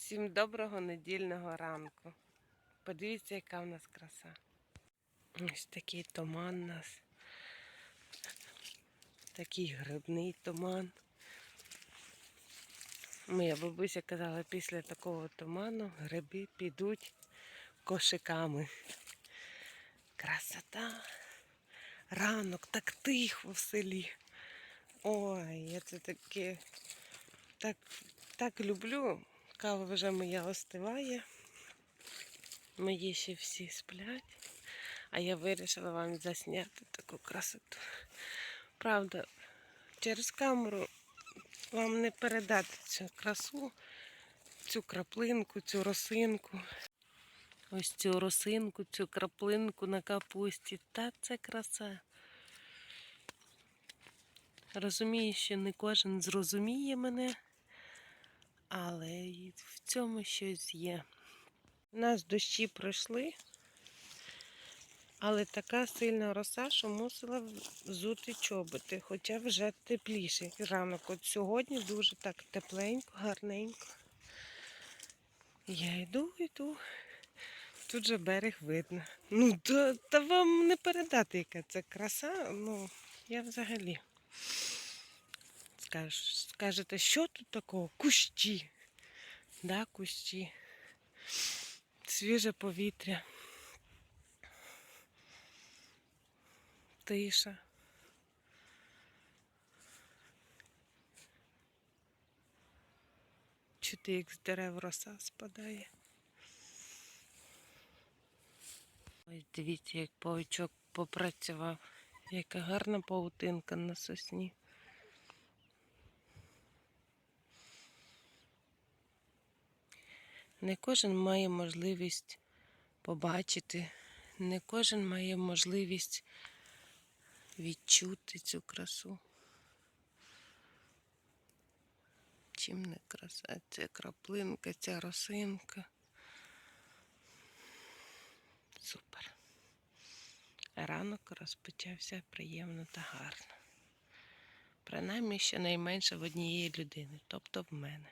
Всім доброго недільного ранку. Подивіться, яка в нас краса. Ось такий туман у нас. Такий грибний туман. Моя бабуся казала, після такого туману гриби підуть кошиками. Красота. Ранок так тихо в селі. Ой, я це таке так, так люблю. Кава вже моя остиває. Мої ще всі сплять. А я вирішила вам засняти таку красоту. Правда, через камеру вам не передати цю красу, цю краплинку, цю росинку. Ось цю росинку, цю краплинку на капусті. Та це краса. Розумію, що не кожен зрозуміє мене, але в цьому щось є. У нас дощі пройшли, але така сильна роса, що мусила взути чоботи, хоча вже тепліший ранок. От сьогодні дуже так тепленько, гарненько. Я йду, йду. Тут же берег видно. Ну, та, та вам не передати, яка це краса. Ну, я взагалі. Скаж, скажете, що тут такого? Кущі. Да, кущі. Свіже повітря. Тиша. Чути, як з дерев роса спадає. Ось дивіться, як павучок попрацював. Яка гарна павутинка на сосні. Не кожен має можливість побачити, не кожен має можливість відчути цю красу. Чим не краса, ця краплинка, ця росинка. Супер. Ранок розпочався приємно та гарно. Принаймні щонайменше в однієї людини, тобто в мене.